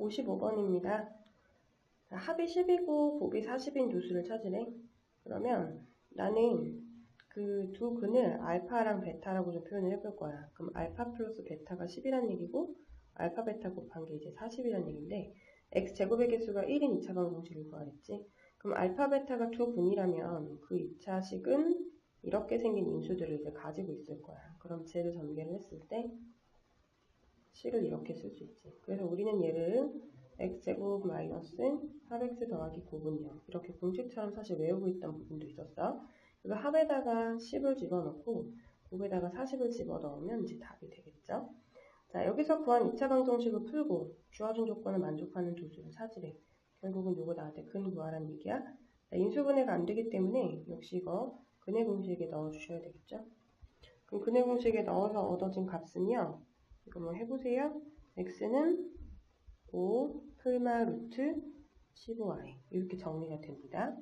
55번입니다. 합이 10이고 곱이 40인 두 수를 찾으래. 그러면 나는 그 두 근을 알파랑 베타라고 좀 표현을 해볼 거야. 그럼 알파 플러스 베타가 10이란 얘기고 알파 베타 곱한 게 이제 40이란 얘기인데 x 제곱의 개수가 1인 2차 방정식을 구하랬지. 그럼 알파 베타가 두 분이라면 그 2차식은 이렇게 생긴 인수들을 이제 가지고 있을 거야. 그럼 쟤를 전개를 했을 때 식을 이렇게 쓸 수 있지. 그래서 우리는 얘를 x제곱 마이너스 4x 더하기 9분요. 이렇게 공식처럼 사실 외우고 있던 부분도 있었어. 그래서 합에다가 10을 집어넣고 곱에다가 40을 집어넣으면 이제 답이 되겠죠. 자, 여기서 구한 2차 방정식을 풀고 주어진 조건을 만족하는 두 수를 찾으래. 결국은 요거 나한테 근 구하라는 얘기야. 자, 인수분해가 안 되기 때문에 역시 이거 근해 공식에 넣어주셔야 되겠죠. 그럼 근해 공식에 넣어서 얻어진 값은요. 뭐 해보세요. x는 5 풀마 루트 15i 이렇게 정리가 됩니다.